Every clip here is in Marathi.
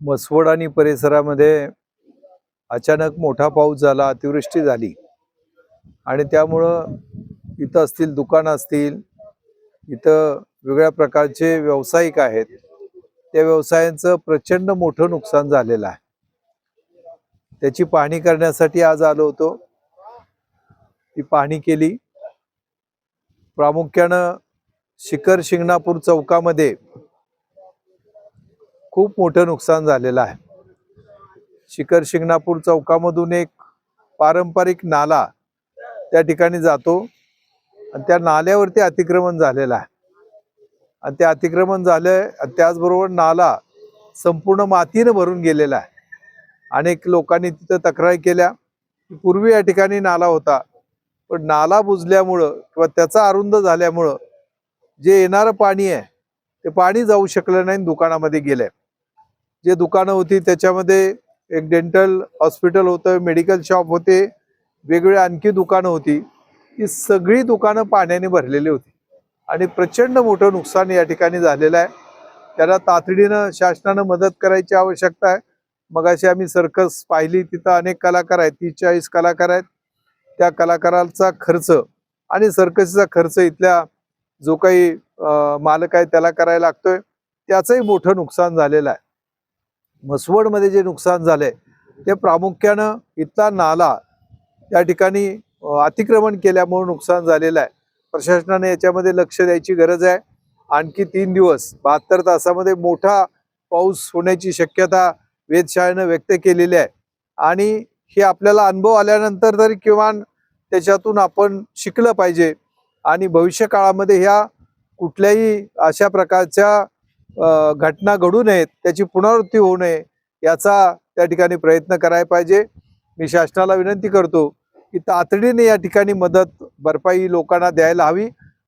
मसवड आणि परिसरामध्ये अचानक मोठा पाऊस झाला अतिवृष्टी झाली. आणि त्यामुळं इथं असतील दुकानं असतील इथं वेगळ्या प्रकारचे व्यावसायिक आहेत. त्या व्यवसायांचं प्रचंड मोठं नुकसान झालेलं आहे. त्याची पाहणी करण्यासाठी आज आलो होतो. ती पाहणी केली. प्रामुख्यानं शिखर शिंगणापूर चौकामध्ये खूप मोठं नुकसान झालेलं आहे. शिखर शिंगणापूर चौकामधून एक पारंपरिक नाला त्या ठिकाणी जातो आणि त्या नाल्यावरती अतिक्रमण झालेलं आहे. आणि ते अतिक्रमण झालं आणि त्याचबरोबर नाला संपूर्ण मातीनं भरून गेलेला आहे. अनेक लोकांनी तिथं तक्रारी केल्या की पूर्वी या ठिकाणी नाला होता. पण नाला बुजल्यामुळं किंवा त्याचा अरुंद झाल्यामुळं जे येणारं पाणी आहे ते पाणी जाऊ शकलं नाही आणि दुकानामध्ये गेलंय जे दुकानं होती त्याच्यामध्ये एक डेंटल हॉस्पिटल होतं मेडिकल शॉप होते वेगवेगळी आणखी दुकानं होती. ही सगळी दुकानं पाण्याने भरलेली होती. आणि प्रचंड मोठं नुकसान या ठिकाणी झालेलं आहे. त्याला तातडीनं शासनानं मदत करायची आवश्यकता आहे. मगाशी आम्ही सर्कस पाहिली तिथं अनेक कलाकार आहेत तीस चाळीस कलाकार आहेत. त्या कलाकारांचा खर्च आणि सर्कसचा खर्च इथल्या जो काही मालक आहे त्याला करायला लागतोय. त्याचंही मोठं नुकसान झालेलं आहे. म्हसवडमध्ये जे नुकसान झालंय ते प्रामुख्यानं इथला नाला त्या ठिकाणी अतिक्रमण केल्यामुळे नुकसान झालेलं आहे. प्रशासनाने याच्यामध्ये लक्ष द्यायची गरज आहे. आणखी तीन दिवस बहात्तर तासामध्ये मोठा पाऊस होण्याची शक्यता वेधशाळेनं व्यक्त केलेली आहे. आणि हे आपल्याला अनुभव आल्यानंतर तरी किमान त्याच्यातून आपण शिकलं पाहिजे. आणि भविष्य काळामध्ये ह्या कुठल्याही अशा प्रकारच्या घटना घडू नयेत त्याची पुनरावृत्ती होऊ नये याचा त्या ठिकाणी प्रयत्न करायला पाहिजे. मी शासनाला विनंती करतो की तातडीने या ठिकाणी मदत भरपाई लोकांना द्यायला हवी.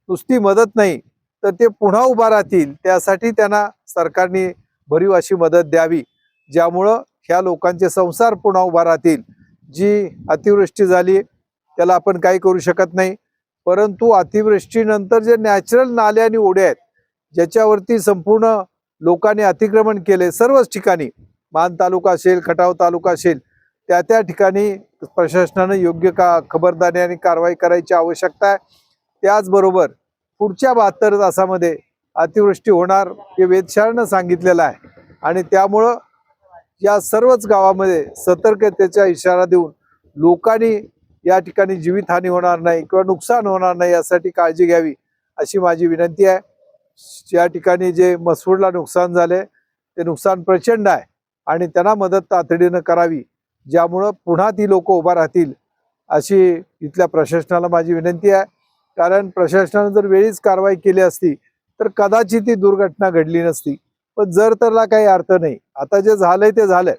नुसती मदत नाही तर ते पुन्हा उभा राहतील. त्यासाठी त्यांना सरकारने भरीव अशी मदत द्यावी ज्यामुळं ह्या लोकांचे संसार पुन्हा उभा राहतील. जी अतिवृष्टी झाली त्याला आपण काही करू शकत नाही. परंतु अतिवृष्टीनंतर जे नॅचरल नाले आणि ओढे आहेत ज्याच्यावरती संपूर्ण लोकांनी अतिक्रमण केले सर्वच ठिकाणी मान तालुका असेल खटाव तालुका असेल त्या त्या ठिकाणी प्रशासनानं योग्य का खबरदारी आणि कारवाई करायची आवश्यकता आहे. त्याचबरोबर पुढच्या बहात्तर तासामध्ये अतिवृष्टी होणार हे वेधशाळेनं सांगितलेलं आहे. आणि त्यामुळं या सर्वच गावामध्ये सतर्कतेचा इशारा देऊन लोकांनी या ठिकाणी जीवितहानी होणार नाही किंवा नुकसान होणार नाही यासाठी काळजी घ्यावी अशी माझी विनंती आहे. या ठिकाणी जे मसूरला नुकसान झाले ते नुकसान प्रचंड आहे आणि त्यांना मदत तातडीनं करावी ज्यामुळं पुन्हा ती लोक उभा राहतील अशी इथल्या प्रशासनाला माझी विनंती आहे. कारण प्रशासनानं जर वेळीच कारवाई केली असती तर कदाचित ती दुर्घटना घडली नसती. पण जर त्याला काही अर्थ नाही आता जे झालंय ते झालंय.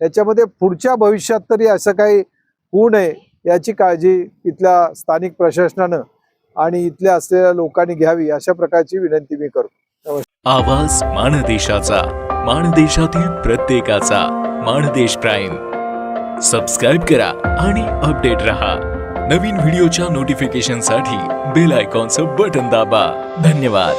त्याच्यामध्ये पुढच्या भविष्यात तरी असं काही होऊ नये याची काळजी इथल्या स्थानिक प्रशासनानं आणि इथल्या असलेल्या लोकांनी घ्यावी अशा प्रकारची विनंती मी करतो. आवाज माणदेशाचा माणदेशातील प्रत्येकाचा माणदेश प्राईम. सबस्क्राईब करा आणि अपडेट रहा. नवीन व्हिडिओच्या नोटिफिकेशनसाठी बेल आयकॉनचं बटन दाबा. धन्यवाद.